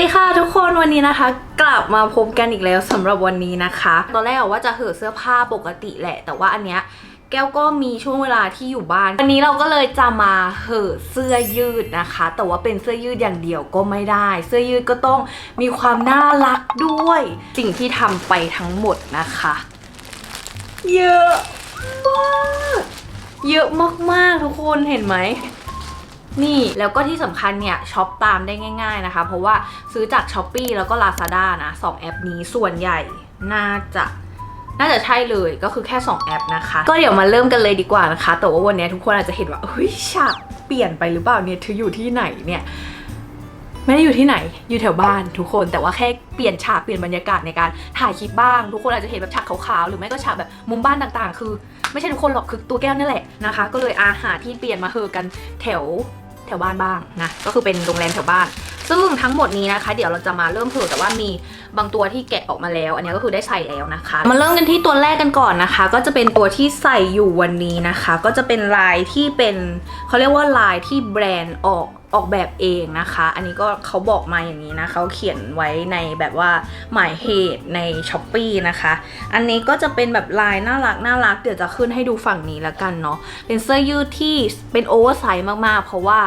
ดีค่ะทุกคนวันนี้นะคะ กลับมาพบกันอีกแล้วสำหรับวันนี้นะคะ ตอนแรกว่าจะเห่อเสื้อผ้าปกติแหละ แต่ว่าอันเนี้ยแก้วก็มีช่วงเวลาที่อยู่บ้าน วันนี้เราก็เลยจะมาเห่อเสื้อยืดนะคะ แต่ว่าเป็นเสื้อยืดอย่างเดียวก็ไม่ได้ เสื้อยืดก็ต้องมีความน่ารักด้วย สิ่งที่ทำไปทั้งหมดนะคะ เยอะมากเยอะมากๆทุกคนเห็นไหม นี่แล้วก็ที่สำคัญเนี่ยช็อปตามได้ง่าย ๆนะคะ เพราะว่าซื้อจาก s h อ p e e แล้วก็ Lazada นะสองแอปนี้ส่วนใหญ่น่าจะน่าจะใช่เลยก็คือแค่ 2 แอปนะคะ ก็เดี๋ยวมาเริ่มกันเลยดีกว่านะคะ แต่ว่าวันนี้ทุกคนอาจจะเห็นว่าเฮ้ยฉากเปลี่ยนไปหรือเปล่าเนี่ยเธออยู่ที่ไหนเนี่ยไม่ได้อยู่ที่ไหน อยู่แถวบ้านทุกคน แต่ว่าแค่เปลี่ยนฉากเปลี่ยนบรรยากาศในการถ่ายคลิปบ้าง ทุกคนอาจจะเห็นแบบฉากขาวๆ หรือไม่ก็ฉากแบบมุมบ้านต่างๆ คือ ไม่ใช่ทุกคนหรอก คือตัวแก้วนี่แหละนะคะ ก็เลยอาหาที่เปลี่ยนมาเฮอกันแถว ถวบ้านบ้างนะก็คือเป็นโรงแรมแถวบ้าน ซึ่งทั้งหมดนี้นะคะ เดี๋ยวเราจะมาเริ่มเผื่อแต่ว่ามีบางตัวที่แกะออกมาแล้ว อันนี้ก็คือได้ใส่แล้วนะคะ มาเริ่มกันที่ตัวแรกกันก่อนนะคะ ก็จะเป็นตัวที่ใส่อยู่วันนี้นะคะ ก็จะเป็นลายที่เป็นเขาเรียกว่าลายที่แบรนด์ออก ออกแบบเองนะคะ อันนี้ก็เขาบอกมาอย่างนี้นะเขาเขียนไว้ในแบบว่าหมายเหตุใน s h อ p e e นะคะ อันนี้ก็จะเป็นแบบลายน่ารักน่ารักเดี๋ยวจะขึ้นให้ดูฝั่งนี้แล้วกันเนาะเป็นเสื้อยืดที่เป็นโอเวอร์ไซส์มากๆ เพราะว่า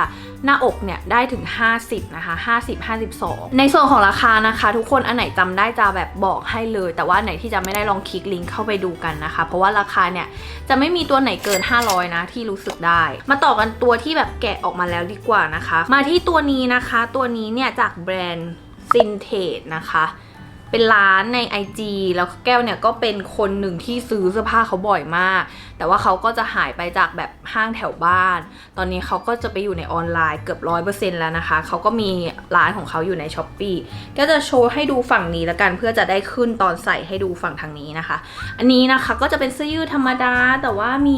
หน้าอกเนี่ยได้ถึง 50 นะคะ 50 52 ในส่วนของราคานะคะ ทุกคนอันไหนจำได้จะแบบบอกให้เลย แต่ว่าไหนที่จะไม่ได้ลองคลิกลิงก์เข้าไปดูกันนะคะ เพราะว่าราคาเนี่ยจะไม่มีตัวไหนเกิน 500 นะที่รู้สึกได้ มาต่อกันตัวที่แบบแกะออกมาแล้วดีกว่านะคะ มาที่ตัวนี้นะคะ ตัวนี้เนี่ยจากแบรนด์ซินเทสนะคะ เป็นร้านใน IG แล้วแก้วเนี่ยก็เป็นคนหนึ่งที่ซื้อเสื้อผ้าเขาบ่อยมาก แต่ว่าเขาก็จะหายไปจากแบบห้างแถวบ้าน ตอนนี้เขาก็จะไปอยู่ในออนไลน์เกือบร้อยเปอร์เซ็นต์แล้วนะคะ เขาก็มีร้านของเขาอยู่ใน s h อ p e e ก็จะโชว์ให้ดูฝั่งนี้แล้วกันเพื่อจะได้ขึ้นตอนใส่ให้ดูฝั่งทางนี้นะคะ อันนี้นะคะก็จะเป็นเสื้อยืดธรรมดา แต่ว่ามี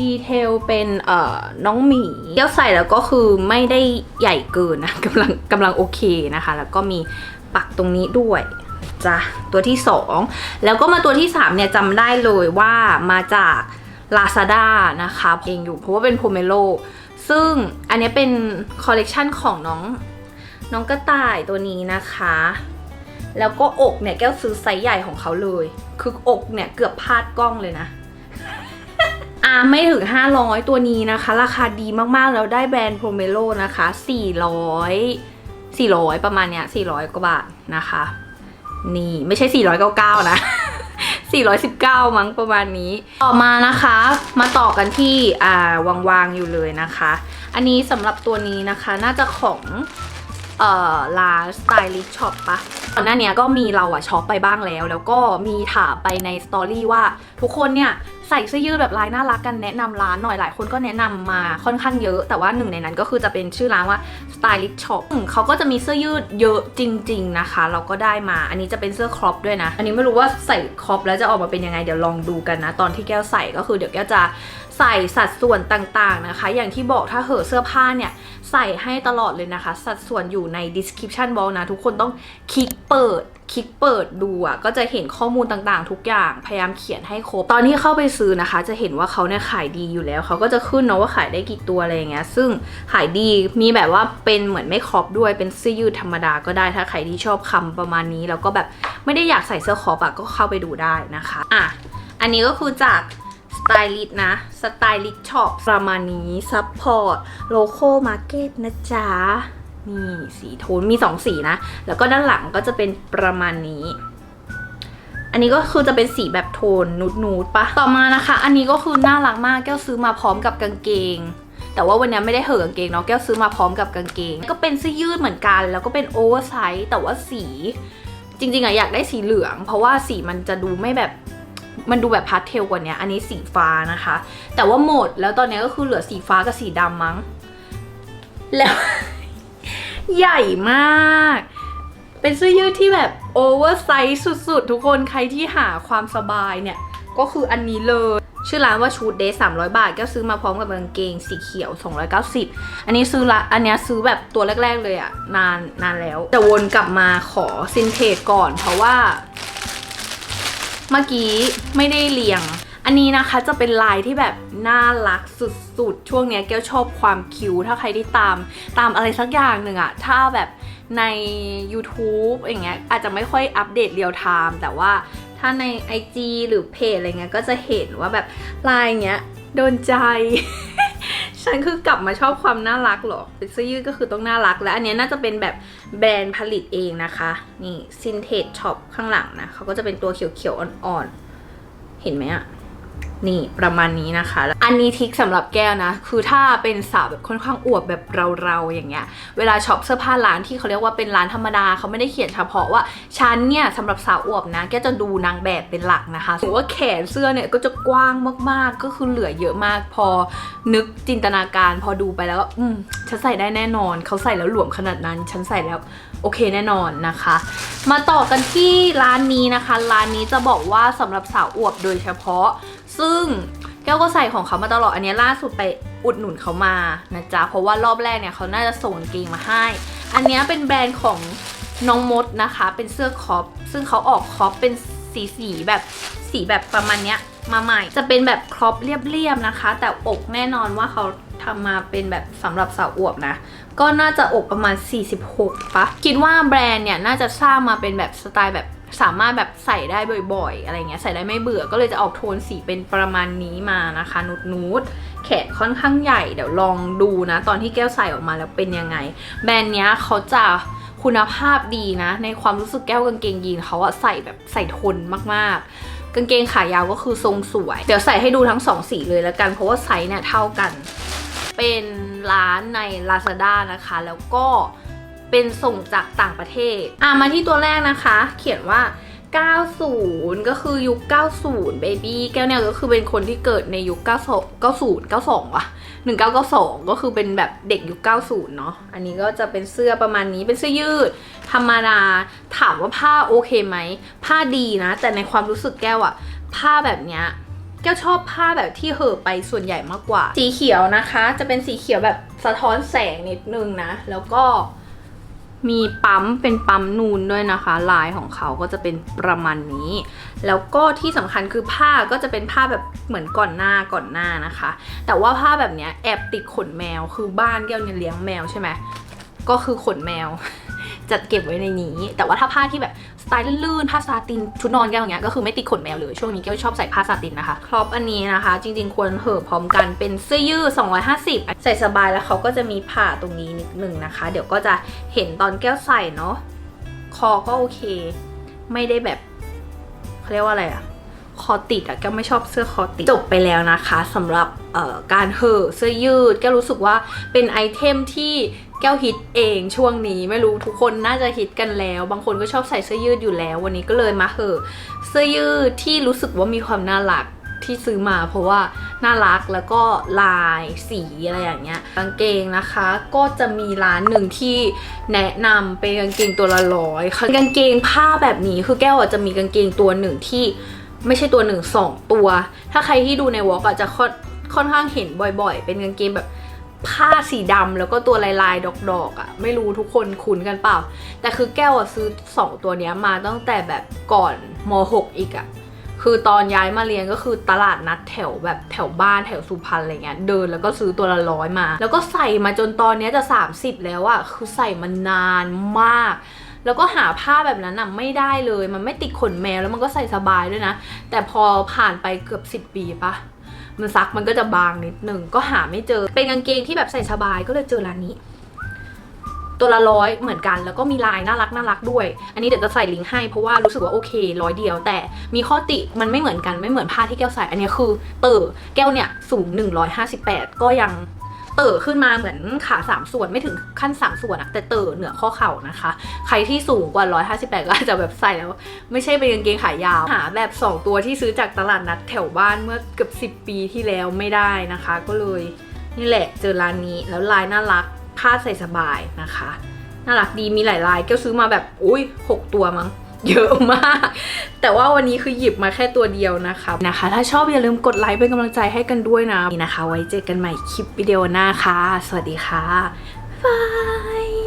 ดีเทลเป็นเอ่อน้องหมีแก้วใส่แล้วก็คือไม่ได้ใหญ่เกินนะกำลังกำลังโอเคนะคะ แล้วก็มีปักตรงนี้ด้วย จ้ะตัวที่ 2 แล้วก็มาตัวที่ 3 เนี่ยจำได้เลยว่ามาจาก Lazada นะคะเองอยู่เพราะว่าเป็นโพเมโลซึ่งอันนี้เป็นคอลเลกชันของน้องน้องกระต่ายตัวนี้นะคะ แล้วก็อกเนี่ยแก้วซื้อไซส์ใหญ่ของเขาเลย คืออกเนี่ยเกือบพลาดกล้องเลยนะอ่าไม่ถึง 500 ตัวนี้นะคะ ราคาดีมากๆ แล้วได้แบรนด์โพเมโลนะคะ 400 400 ประมาณเนี้ย400 กว่าบาทนะคะ นี่ไม่ใช่ 499 นะ 419 มั้งประมาณนี้ ต่อมานะคะ มาต่อกันที่อ่าวางๆอยู่เลยนะคะ อันนี้สำหรับตัวนี้นะคะน่าจะของเอ่อร้านสไตลิสช็อปปะก่อนหน้านี้ก็มีเราอะช็อปไปบ้างแล้ว แล้วก็มีถามไปในสตอรี่ว่าทุกคนเนี่ย ใส่เสื้อยืดแบบลายน่ารักกันแนะนำร้านหน่อยหลายคนก็แนะนำมาค่อนข้างเยอะ แต่ว่าหนึ่งในนั้นก็คือจะเป็นชื่อร้านว่า Stylist Shop อืมเขาก็จะมีเสื้อยืดเยอะจริง ๆนะคะ เราก็ได้มา อันนี้จะเป็นเสื้อครอปด้วยนะ อันนี้ไม่รู้ว่าใส่ครอปแล้วจะออกมาเป็นยังไงเดี๋ยวลองดูกันนะ ตอนที่แก้วใส่ก็คือเดี๋ยวแก้วจะใส่สัดส่วนต่างๆนะคะ อย่างที่บอกถ้าเหอเสื้อผ้าเนี่ยใส่ให้ตลอดเลยนะคะ สัดส่วนอยู่ใน description box นะ ทุกคนต้องคลิกเปิด คลิกเปิดดูอะก็จะเห็นข้อมูลต่างๆ ทุกอย่างพยายามเขียนให้ครบ ตอนที่เข้าไปซื้อนะคะ จะเห็นว่าเขาเนี่ยขายดีอยู่แล้ว เขาก็จะขึ้นเนาะว่าขายได้กี่ตัวอะไรอย่างเงี้ยซึ่งขายดีมีแบบว่าเป็นเหมือนไม่ครอบด้วยเป็นเสื้อยืดธรรมดาก็ได้ถ้าใครที่ชอบคำประมาณนี้ แล้วก็แบบไม่ได้อยากใส่เสื้อครอบอะก็เข้าไปดูได้นะคะอะอันนี้ก็คือจากสไตลิสนะ สไตลิสช็อปประมาณนี้ซัพพอร์ตโลโก้มาร์เก็ตนะจ๊ะ นี่สีโทนมี2สีนะ แล้วก็ด้านหลังก็จะเป็นประมาณนี้ อันนี้ก็คือจะเป็นสีแบบโทนนูดนูดๆปะต่อมานะคะ อันนี้ก็คือน่ารักมากแก้วซื้อมาพร้อมกับกางเกง แต่ว่าวันนี้ไม่ได้เหอกางเกงเนาะแก้วซื้อมาพร้อมกับกางเกง ก็เป็นเสื้อยืดเหมือนกัน แล้วก็เป็นโอเวอร์ไซส์แต่ว่าสีจริงๆอะอยากได้สีเหลือง เพราะว่าสีมันจะดูไม่แบบมันดูแบบพาสเทลกว่านี้ อันนี้สีฟ้านะคะ แต่ว่าหมดแล้วตอนนี้ก็คือเหลือสีฟ้ากับสีดำมั้ง แล้ว ใหญ่มาก เป็นเสื้อยืดที่แบบโอเวอร์ไซส์สุดๆ ทุกคนใครที่หาความสบายเนี่ย ก็คืออันนี้เลย ชื่อร้านว่าชูดเดย์300บาท ก็ซื้อมาพร้อมกับกางเกงสีเขียว 290 อันนี้ซื้อละอันนี้ซื้อแบบตัวแรก ๆ เลยอะนานนานแล้วแต่วนกลับมาขอซินเทจก่อน เพราะว่า เมื่อกี้ไม่ได้เรียง อันนี้นะคะจะเป็นลายที่แบบน่ารักสุดๆ ช่วงเนี้ยแก้วชอบความคิ้วถ้าใครที่ตามตามอะไรสักอย่างหนึ่งอะถ้าแบบใน YouTube อย่างเงี้ยอาจจะไม่ค่อยอัปเดตเรียลไทม์แต่ว่าถ้าใน IG หรือเพจอะไรเงี้ยก็จะเห็นว่าแบบลายเงี้ยโดนใจ ฉันคือกลับมาชอบความน่ารักหรอเป็นเสื้อยืดก็คือต้องน่ารัก และอันนี้น่าจะเป็นแบบแบรนด์ผลิตเองนะคะ นี่ Vintage Shop ข้างหลังนะเขาก็จะเป็นตัวเขียวๆอ่อนๆ เห็นไหมอะ นี่ประมาณนี้นะคะ อันนี้ทิกสำหรับแก้วนะ คือถ้าเป็นสาวแบบค่อนข้างอวบแบบเราๆอย่างเงี้ย เวลาช็อปเสื้อผ้าร้านที่เขาเรียกว่าเป็นร้านธรรมดาเขาไม่ได้เขียนเฉพาะว่าฉันเนี่ยสำหรับสาวอวบนะแกจะดูนางแบบเป็นหลักนะคะถือว่าแขนเสื้อเนี่ยก็จะกว้างมากๆ ก็คือเหลือเยอะมากพอนึกจินตนาการ พอดูไปแล้วอืมฉันใส่ได้แน่นอนเขาใส่แล้วหลวมขนาดนั้น ฉันใส่แล้วโอเคแน่นอนนะคะ มาต่อกันที่ร้านนี้นะคะ ร้านนี้จะบอกว่าสำหรับสาวอวบโดยเฉพาะ ซึ่งแก้วก็ใส่ของเขามาตลอดอันนี้ล่าสุดไปอุดหนุนเขามานะจ๊ะเพราะว่ารอบแรกเนี่ยเขาน่าจะส่งกางเกงมาให้ อันนี้เป็นแบรนด์ของน้องมดนะคะ เป็นเสื้อคอปซึ่งเขาออกคอปเป็นสีสีแบบสีแบบประมาณเนี้ยมาใหม่ จะเป็นแบบครอปเรียบๆนะคะ แต่อกแน่นอนว่าเขาทำมาเป็นแบบสำหรับสาวอวบนะ ก็น่าจะอกประมาณ 46ปะคิดว่าแบรนด์เนี่ยน่าจะสร้างมาเป็นแบบสไตล์แบบ สามารถแบบใส่ได้บ่อย ๆ อะไรเงี้ยใส่ได้ไม่เบื่อก็เลยจะออกโทนสีเป็นประมาณนี้มานะคะนุดนูดๆแขนค่อนข้างใหญ่เดี๋ยวลองดูนะ ตอนที่แก้วใส่ออกมาแล้วเป็นยังไง แบรนด์เนี้ยเขาจะคุณภาพดีนะ ในความรู้สึกแก้วกางเกงยีนเขาอะใส่แบบใส่ทนมากๆ กางเกงขายาวก็คือทรงสวย เดี๋ยวใส่ให้ดูทั้งสองสีเลยแล้วกันเพราะว่าไซส์เนี่ยเท่ากัน เป็นร้านใน Lazada นะคะ แล้วก็ เป็นส่งจากต่างประเทศ อะมาที่ตัวแรกนะคะ เขียนว่า 90 ก็คือยุค 90 baby แก้วเนี่ยก็คือเป็นคนที่เกิดในยุค 90 90 92ว่ะ1992 ก็คือเป็นแบบเด็กยุค 90 เนาะ อันนี้ก็จะเป็นเสื้อประมาณนี้ เป็นเสื้อยืด ธรรมดา ถามว่าผ้าโอเคไหม ผ้าดีนะ แต่ในความรู้สึกแก้วอะผ้าแบบเนี้ยแก้วชอบผ้าแบบที่เห่อไปส่วนใหญ่มากกว่า สีเขียวนะคะ จะเป็นสีเขียวแบบสะท้อนแสงนิดนึงนะ แล้วก็ มีปั๊มเป็นปั๊มนูนด้วยนะคะ ลายของเขาก็จะเป็นประมาณนี้ แล้วก็ที่สำคัญคือผ้าก็จะเป็นผ้าแบบเหมือนก่อนหน้าก่อนหน้านะคะ แต่ว่าผ้าแบบเนี้ยแอบติดขนแมวคือบ้านแก้วเนี่ยเลี้ยงแมวใช่ไหมก็คือขนแมว จัดเก็บไว้ในนี้ แต่ว่าถ้าผ้าที่แบบสไตล์ลื่นๆผ้าซาตินชุดนอนแก้วอย่างเงี้ยก็คือไม่ติดขนแมวเลยช่วงนี้แก้วชอบใส่ผ้าซาตินนะคะครอปอันนี้นะคะ จริง ๆ ควรเห่อพร้อมกันเป็นเสื้อยืด250 ใส่สบายแล้วเขาก็จะมีผ่าตรงนี้นิดนึงนะคะ เดี๋ยวก็จะเห็นตอนแก้วใส่เนาะคอก็โอเค ไม่ได้แบบเขาเรียกว่าอะไรอะคอติดอะแก้วไม่ชอบเสื้อคอติด จบไปแล้วนะคะสำหรับเอ่อการเห่อเสื้อยืดแก้วรู้สึกว่าเป็นไอเทมที่ แก้วฮิตเองช่วงนี้ไม่รู้ทุกคนน่าจะฮิตกันแล้ว บางคนก็ชอบใส่เสื้อยืดอยู่แล้ว วันนี้ก็เลยมาเหอะเสื้อยืดที่รู้สึกว่ามีความน่ารักที่ซื้อมาเพราะว่าน่ารักแล้วก็ลายสีอะไรอย่างเงี้ยกางเกงนะคะ ก็จะมีร้านหนึ่งที่แนะนำเป็นกางเกงตัวละร้อยค่ะกางเกงผ้าแบบนี้คือแก้วอะจะมีกางเกงตัวหนึ่งที่ไม่ใช่ตัวหนึ่งสองตัว ถ้าใครที่ดูในวอล์กอะจะค่อนค่อนข้างเห็นบ่อยๆ เป็นกางเกงแบบ ผ้าสีดำแล้วก็ตัวลายๆ ดอกๆอะไม่รู้ทุกคนคุ้นกันเปล่า แต่คือแก้วอะซื้อสองตัวเนี้ยมาตั้งแต่แบบก่อนม .6 อีกอะคือตอนย้ายมาเรียนก็คือตลาดนัดแถวแบบแถวบ้านแถวสุพรรณอะไรเงี้ยเดินแล้วก็ซื้อตัวละร้อยมา แล้วก็ใส่มาจนตอนเนี้ยจะ 30 แล้วอะคือใส่มานานมากแล้วก็หาผ้าแบบนั้นน่ะไม่ได้เลย มันไม่ติดขนแมวแล้วมันก็ใส่สบายด้วยนะ แต่พอผ่านไปเกือบ 10 ปีปะ มันซักมันก็จะบางนิดนึงก็หาไม่เจอ เป็นกางเกงที่แบบใส่สบายก็เลยเจอร้านนี้ ตัวละร้อยเหมือนกันแล้วก็มีลายน่ารักน่ารักด้วย อันนี้เดี๋ยวจะใส่ลิงก์ให้เพราะว่ารู้สึกว่าโอเคร้อยเดียว แต่มีข้อติมันไม่เหมือนกันไม่เหมือนผ้าที่แก้วใส่ อันนี้คือ เต๋อแก้วเนี่ยสูง 158 ก็ยัง เต๋อขึ้นมาเหมือนขาสามส่วนไม่ถึงขั้นสามส่วนอะแต่เต๋อเหนือข้อเข่านะคะ ใครที่สูงกว่า 158 ก็อาจจะแบบใส่แล้ว ไม่ใช่เป็นกางเกงขายาว หาแบบ 2 ตัวที่ซื้อจากตลาดนัดแถวบ้านเมื่อเกือบ 10 ปีที่แล้วไม่ได้นะคะ ก็เลยนี่แหละเจอร้านนี้แล้วลายน่ารักผ้าใส่สบายนะคะน่ารักดีมีหลายลายแก้วซื้อมาแบบอุ้ยหกตัวมั้ง เยอะมาก แต่ว่าวันนี้คือหยิบมาแค่ตัวเดียวนะคะนะคะ ถ้าชอบอย่าลืมกดไลค์เป็นกำลังใจให้กันด้วยนะนี่นะคะ ไว้เจอกันใหม่คลิปวิดีโอหน้าค่ะ สวัสดีค่ะบาย